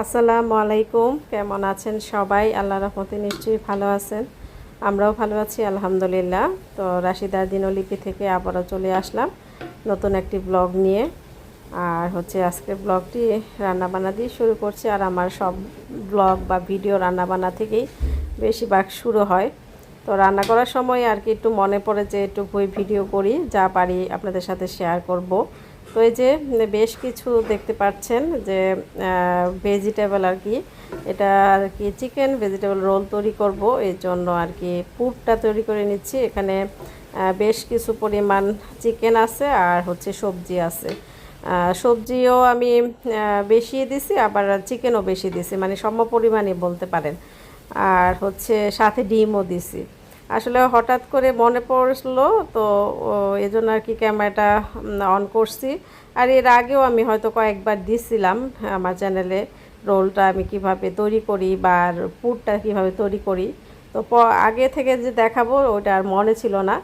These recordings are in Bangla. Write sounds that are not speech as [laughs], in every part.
আসসালামু আলাইকুম কেমন আছেন সবাই? আল্লাহ রহমতে নিশ্চয়ই ভালো আছেন। আমরাও ভালো আছি, আলহামদুলিল্লাহ। তো রাশিদার দিনলিপি থেকে আবারও চলে আসলাম নতুন একটি ব্লগ নিয়ে। আর হচ্ছে আজকের ব্লগটি রান্নাবান্না দিয়ে শুরু করছি। আর আমার সব ব্লগ বা ভিডিও রান্নাবান্না থেকেই বেশিরভাগ শুরু হয়। তো রান্না করার সময় আর কি একটু মনে পড়ে যে একটু বই ভিডিও করি, যা পারি আপনাদের সাথে শেয়ার করব। তো এই যে বেশ কিছু দেখতে পাচ্ছেন যে ভেজিটেবল আর কি, এটা আর কি চিকেন ভেজিটেবল রোল তৈরি করব। এর জন্য আর কি পুরটা তৈরি করে নিচ্ছি। এখানে বেশ কিছু পরিমাণ চিকেন আছে আর হচ্ছে সবজি আছে। সবজিও আমি আহ, বেশি দিছি আবার চিকেনও বেশি দিছি মানে সম পরিমাণে বলতে পারেন। আর হচ্ছে সাথে ডিমও দিছি। আসলে হঠাৎ করে মনে পড়ল তো এজন্য আর কি ক্যামেরাটা অন করছি। আর এর আগেও আমি হয়তো কয়েকবার দিছিলাম আমার চ্যানেলে রোলটা আমি কীভাবে তৈরি করি বা পুরটা কীভাবে তৈরি করি। তো আগে থেকে যে দেখাবো ওটা আর মনে ছিল না।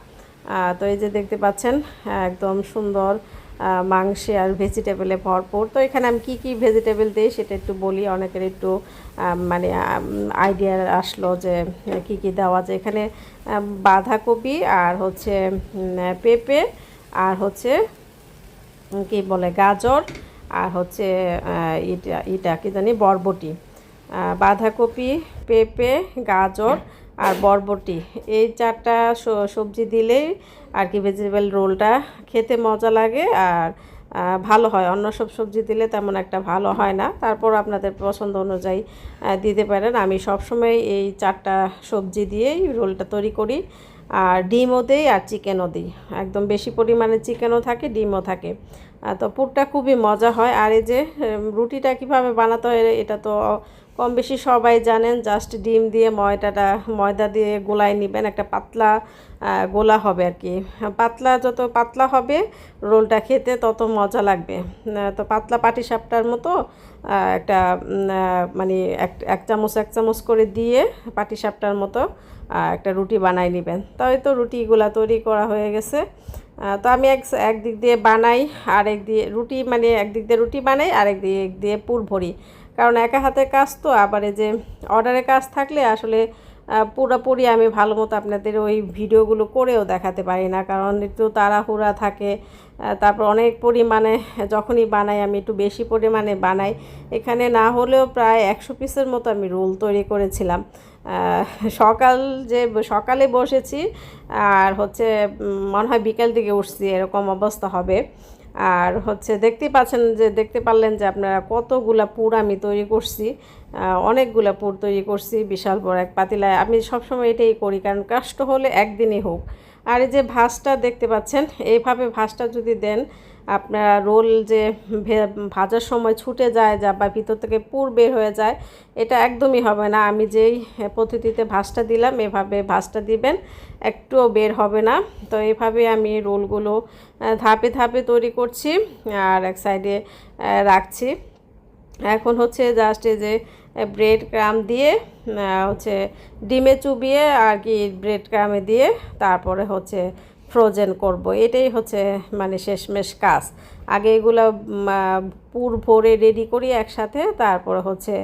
তো এই যে দেখতে পাচ্ছেন একদম সুন্দর মাংসে আর ভেজিটেবলে ভরপুর। তো এখানে আমি কি কি ভেজিটেবল দিই সেটা একটু বলি। অনেকের একটু মানে আইডিয়া আসলো যে, কি কি দেওয়া যায়। এখানে বাঁধাকপি আর হচ্ছে পেঁপে আর হচ্ছে কি বলে, গাজর আর হচ্ছে ইটা ইটা, কি জানি, বরবটি। বাঁধাকপি, পেঁপে, গাজর আর বরবটি। এই চারটা সবজি দিলেই আর কি ভেজিটেবল রোলটা খেতে মজা লাগে আর ভালো হয়। অন্য সব সবজি দিলে তেমন একটা ভালো হয় না। তারপর আপনাদের পছন্দ অনুযায়ী দিতে পারেন। আমি সবসময় এই চারটা সবজি দিয়েই রোলটা তৈরি করি। আর ডিমও দিই আর চিকেনও দিই। একদম বেশি পরিমাণে চিকেনও থাকে, ডিমও থাকে। তো পুরটা খুবই মজা হয়। আর এই যে রুটিটা কীভাবে বানাতে হয়, এটা তো কম বেশি সবাই জানেন জাস্ট ডিম দিয়ে ময়দাটা, ময়দা দিয়ে গোলায় নেবেন, একটা পাতলা গোলা হবে আর কি। পাতলা যত পাতলা হবে রোলটা খেতে তত মজা লাগবে। তো পাতলা পাটি সাপটার মতো একটা মানে এক এক চামচ এক চামচ করে দিয়ে পাটি সাপটার মতো একটা রুটি বানাই নেবেন। তাই তো রুটিগুলা তৈরি করা হয়ে গেছে। তো আমি এক, একদিক দিয়ে বানাই আর এক দিয়ে রুটি মানে একদিক দিয়ে রুটি বানাই আর একদিক দিয়ে পুর ভরি। কারণ একা হাতের কাজ তো, আবার যে অর্ডারের কাজ থাকলে আসলে পুরোপুরি আমি ভালো মতো আপনাদের ওই ভিডিওগুলো করেও দেখাতে পারি না। কারণ একটু তাড়াহুড়া থাকে তারপর অনেক পরিমাণে যখনই বানাই আমি একটু বেশি পরিমাণে বানাই। এখানে না হলেও প্রায় একশো পিসের মতো আমি রোল তৈরি করেছিলাম। সকাল যে, সকালে বসেছি, আর হচ্ছে মনে হয় বিকেল দিকে উঠছি, এরকম অবস্থা হবে। আর হচ্ছে দেখতেই পাচ্ছেন যে, দেখতে পারলেন যে আপনারা কতগুলা পুর আমি তৈরি করছি অনেকগুলা পুর তৈরি করছি, বিশাল বড় এক পাতিলায়। আমি সবসময় এটাই করি, কারণ কষ্ট হলে একদিনই হোক। আর এই যে ভাসটা দেখতে পাচ্ছেন, এইভাবে ভাসটা যদি দেন আপনারা রোল যে ভাজার সময় ছুটে যায় যা বা ভিতর থেকে পুর বের হয়ে যায়, এটা একদমই হবে না। আমি যেই পদ্ধতিতে ভাজটা দিলাম, এভাবে ভাজটা দিবেন, একটুও বের হবে না। তো এইভাবে আমি রোলগুলো ধাপে ধাপে তৈরি করছি আর এক সাইডে রাখছি। এখন হচ্ছে জাস্ট এই যে ব্রেড ক্রাম দিয়ে হচ্ছে ডিমে চুবিয়ে আর কি ব্রেড ক্রামে দিয়ে, তারপরে হচ্ছে ফ্রোজেন করব। এটাই হচ্ছে মানে শেষমেশ কাজ। আগে এগুলো পুর ভরে রেডি করি একসাথে, তারপর হচ্ছে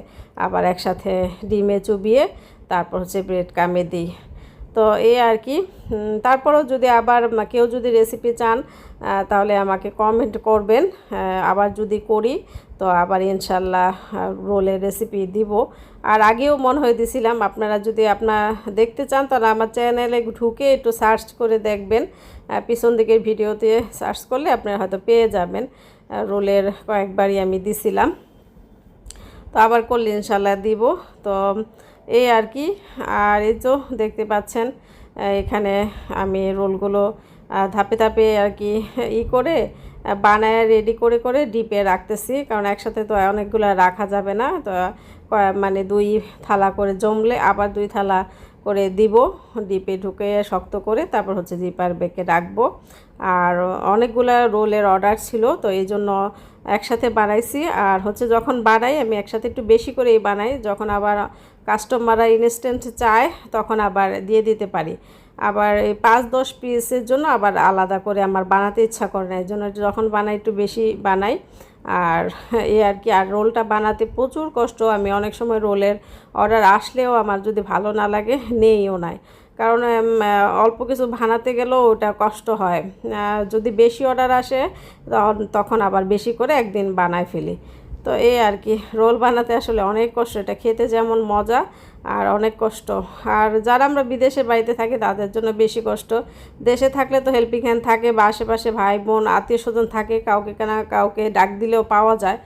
আবার একসাথে ডিমে চুবিয়ে, তারপর হচ্ছে ব্রেড কামে দিই। তো এই আর কি। তারপরেও যদি আবার কেউ যদি রেসিপি চান তাহলে আমাকে কমেন্ট করবেন। আবার যদি করি, তো আবার ইনশাল্লাহ রোলের রেসিপি দিব। আর আগেও মনে হয়ে দিছিলাম, আপনারা যদি আপনার দেখতে চান, তাহলে আমার চ্যানেলে ঢুকে একটু সার্চ করে দেখবেন। পিছন দিকের ভিডিওতে সার্চ করলে আপনারা হয়তো পেয়ে যাবেন। রোলের কয়েকবারই আমি দিছিলাম। তো আবার করলে ইনশাল্লাহ দিব। তো এই আর কি। আর এই তো দেখতে পাচ্ছেন, এখানে আমি রোলগুলো ধাপে ধাপে আর কি ই করে বানায় রেডি করে করে ডিপে রাখতেছি। কারণ একসাথে তো অনেকগুলো রাখা যাবে না। তো মানে দুই থালা করে জমলে আবার দুই থালা করে দিব। ডিপে ঢুকে শক্ত করে তারপর হচ্ছে জিপার বেঁকে রাখব। আর অনেকগুলো রোলের অর্ডার ছিল, তো এই জন্য একসাথে বানাইছি। আর হচ্ছে যখন বানাই, আমি একসাথে একটু বেশি করেই বানাই। যখন আবার কাস্টমাররা ইনস্ট্যান্ট চায়, তখন আবার দিয়ে দিতে পারি। আবার এই পাঁচ দশ পিসের জন্য আবার আলাদা করে আমার বানাতে ইচ্ছা করে না। এই জন্য যখন বানাই একটু বেশি বানাই। আর এই আর কি, আর রোলটা বানাতে প্রচুর কষ্ট। আমি অনেক সময় রোলের অর্ডার আসলেও আমার যদি ভালো না লাগে, নেইও নাই। কারণ অল্প কিছু বানাতে গেলেও ওটা কষ্ট হয়। যদি বেশি অর্ডার আসে, তখন- তখন আবার বেশি করে একদিন বানায় ফেলি। তো এই আর কি, রোল বানাতে আসলে অনেক কষ্ট, এটা খেতে যেমন মজা আর অনেক কষ্ট। আর যারা আমরা বিদেশে বাড়িতে থাকি তাদের জন্য বেশি কষ্ট। দেশে থাকলে তো হেল্পিং হ্যান্ড থাকে বা আশেপাশে ভাই, বোন, আত্মীয় স্বজন থাকে, কাউকে কেনা, কাউকে ডাক দিলেও পাওয়া যায়।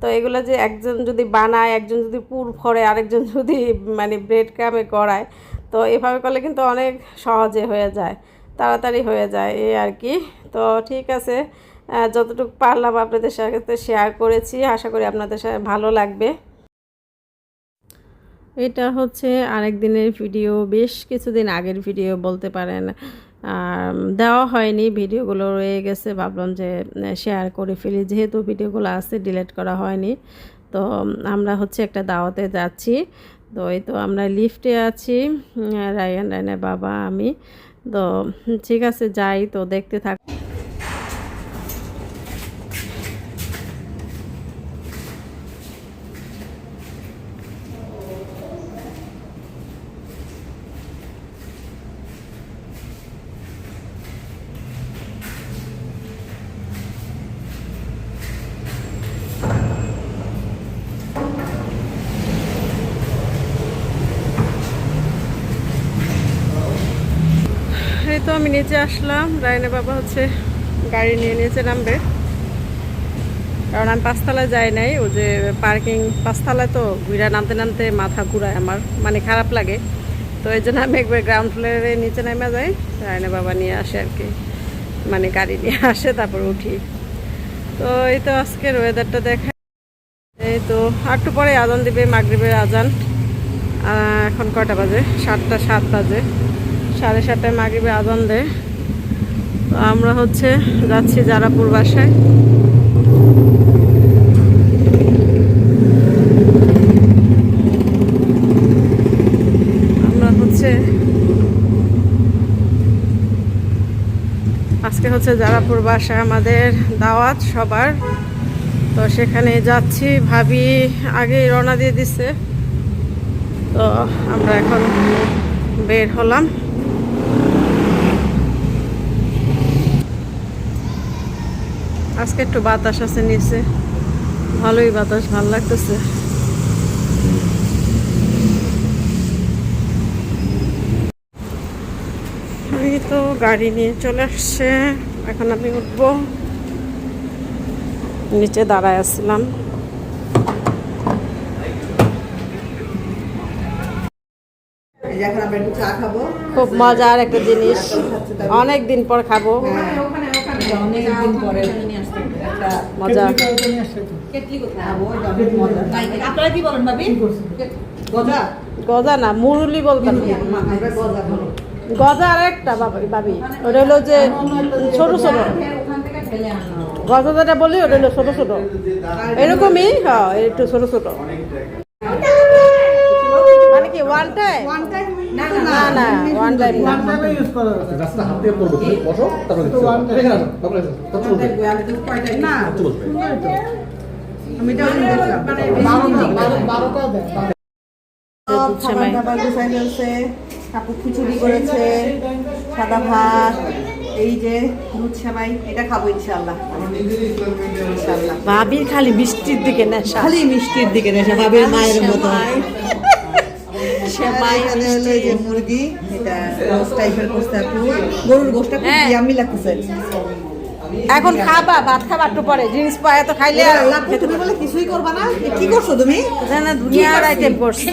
তো এগুলো যে একজন যদি বানায়, একজন যদি পুর ভরে, আরেকজন [laughs] যদি মানে ব্রেড ক্রামে করায় তো এভাবে করলে কিন্তু অনেক সহজে হয়ে যায়, তাড়াতাড়ি হয়ে যায়, এই আর কি। তো ঠিক আছে যতটুকু পারলাম আপনাদের সাথে শেয়ার করেছি, আশা করি আপনাদের সাথে ভালো লাগবে। এটা হচ্ছে আরেক দিনের ভিডিও বেশ কিছুদিন আগের ভিডিও বলতে পারেন। আর দেওয়া হয়নি ভিডিওগুলো রয়ে গেছে, ভাবলাম যে শেয়ার করে ফেলি। যেহেতু ভিডিওগুলো আছে ডিলিট করা হয়নি, তো আমরা হচ্ছে একটা দাওয়াতে যাচ্ছি। তো এই তো আমরা লিফটে আছি রায়ান, রায়নের বাবা, আমি। তো ঠিক আছে, যাই, তো দেখতে থাক এই তো আমি নিচে আসলাম, রায়না বাবা হচ্ছে গাড়ি নিয়ে নিচে নামবে। কারণ আমি পাঁচতলায় যাই নাই ও যে পার্কিং পাঁচতলায় তো ঘুরা নামতে নামতে মাথা ঘুরায় আমার মানে খারাপ লাগে। তো এই জন্য আমি একবার গ্রাউন্ড ফ্লোরে নিচে নেমে যাই রায়না বাবা নিয়ে আসে আর কি। মানে গাড়ি নিয়ে আসে, তারপর উঠি। তো এই তো আজকের ওয়েদারটা দেখা এই তো একটু পরে আজান দিবে, মাগরিবের আজান। এখন কটা বাজে? সাতটা, সাত বাজে। সাড়ে সাতটায় মাগরিবে আজান দেয়। তো আমরা হচ্ছে যাচ্ছি জারাপুর বাসায়। আমরা হচ্ছে আজকে হচ্ছে জারাপুর বাসায় আমাদের দাওয়াত সবার। তো সেখানে যাচ্ছি, ভাবি আগেই রওনা দিয়ে দিছে। তো আমরা এখন বের হলাম। আজকে একটু বাতাস আছে নিচে। ভালোই বাতাস ভালো লাগতেছে। তো গাড়ি নিয়ে চলে আসছে। এখন আমি উঠবো। নিচে দাঁড়ায় চা খাব। খুব মজার একটা জিনিস। অনেক দিন পর খাব। অনেকদিন পরে একটা মজা। খাব এটা অনেক মজা। আপনারা কি বলেন ভাবি? গজা? গজা না মুরুলি বলতাম গজা আর একটা বাবা ভাবি ওটা হলো যে ছোট ছোট। গজা যেটা বলি ওটা হলো ছোট ছোট। এরকমই হ্যাঁ একটু ছোট ছোট। ওয়ান টাইম ওয়ান টাইম না না না ওয়ান টাইম না. রাস্তা হাত দিয়ে পড়ব তুমি বসো তারপর দেখছি। এখানে আসো তারপরে আসো তারপর বলবে না। বলবে আমি এটা দেখলাম সব খাবার দাবার কাপড় খিচুড়ি করেছে সাদা ভাত এই যে দুধ সেমাই এটা খাব ইনশাল্লাহ ইনশাল্লাহ ভাবির খালি মিষ্টির দিকে নেশা। খালি মিষ্টির দিকে নেশা ভাবির মায়ের মতো। সেমাই এখানে হলো যে মুরগি এটা টাইপের করছে গরুর খুব হ্যাঁ। ইয়ামি লাগতেছে। এখন খাবা ভাত খাবা একটু পরে। জিনিস পায় তো খাইলে তুমি বলে কিছুই করবা না। কি করছ তুমি? দুনিয়ার আইটেম করছে?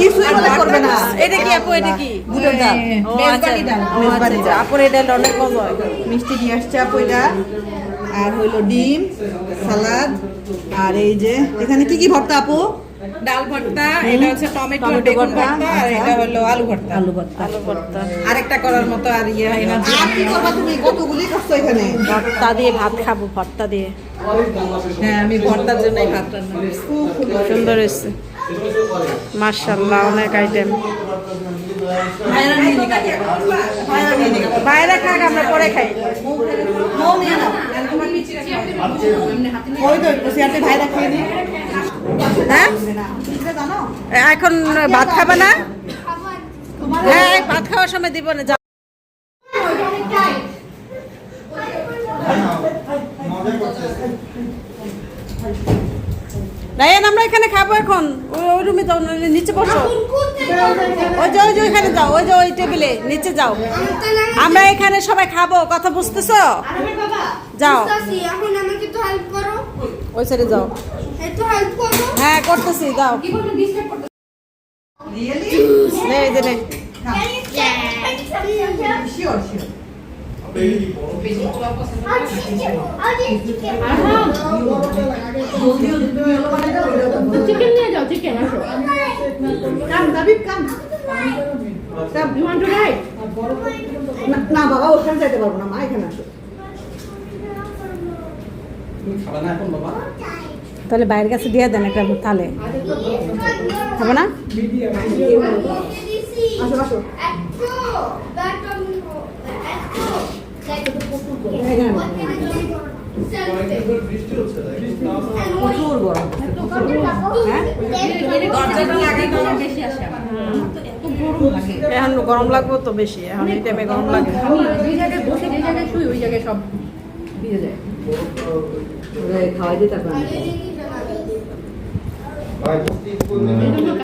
কিছুই বলে করবে না। এটা কি আপু এটা কি? বুটের ডাল। ও আচ্ছা আচ্ছা আচ্ছা। আপুর এটা অনেক মজা হয় মিষ্টি দিয়ে আসছে আপইটা আর হইল ডিম সালাদ। আর এই যে এখানে কি কি ভর্তা আপু? ডাল ভর্তা এটা হচ্ছে টমেটো বেগুন ভর্তা, আর আচ্ছা। এটা হলো আলু ভর্তা। আলু ভর্তা। আলু ভর্তা। আরেকটা করার মতো আর ইয়ে হয় না। আর কি করবা তুমি? কতগুলি করছ এখানে? ভর্তা দিয়ে ভাত খাব ভর্তা দিয়ে। হ্যাঁ আমি ভর্তার জন্যই ভাত রান্না করছি। সুন্দর হয়েছে। মার্শাল্লাহ অনেক আইটেম। বাইরে খাক আমরা পরে খাই। মৌ নিয়ে নাও। ওই তো ভাইরা খেয়ে নি হ্যাঁ? এখন ভাত খাবে না? হ্যাঁ ভাত খাওয়ার সময় দিব না যাও রায়ান আমরা এখানে খাব এখন। ওই ওই রুমে যাও নিচে বসো। ওই যে ওই যে ওইখানে যাও ওই যে ওই টেবিলে নিচে যাও। আমরা এখানে সবাই খাব কথা বুঝতেছো? যাও। বুঝতাছি, এখন আমাকে একটু হেল্প করো। ওই সাইডে যাও। হ্যাঁ করতেছি শিওর চিকেন নিয়ে যাও চিকেন আসো কাম দাবিব কাম না না বাবা ওখানে যাইতে পারব না মা এখানে আসো। তুমি খাবে না এখন বাবা? তাহলে বাইরের কাছে দিয়ে দেন একটা থালে খাব না? এখন গরম লাগবে তো বেশি এখন এই টাইমে গরম লাগে। যে জায়গায় বসে যে জায়গায় শুই ওই জায়গায় সব ভিজে যায় খাওয়াই দিতে পারব আমার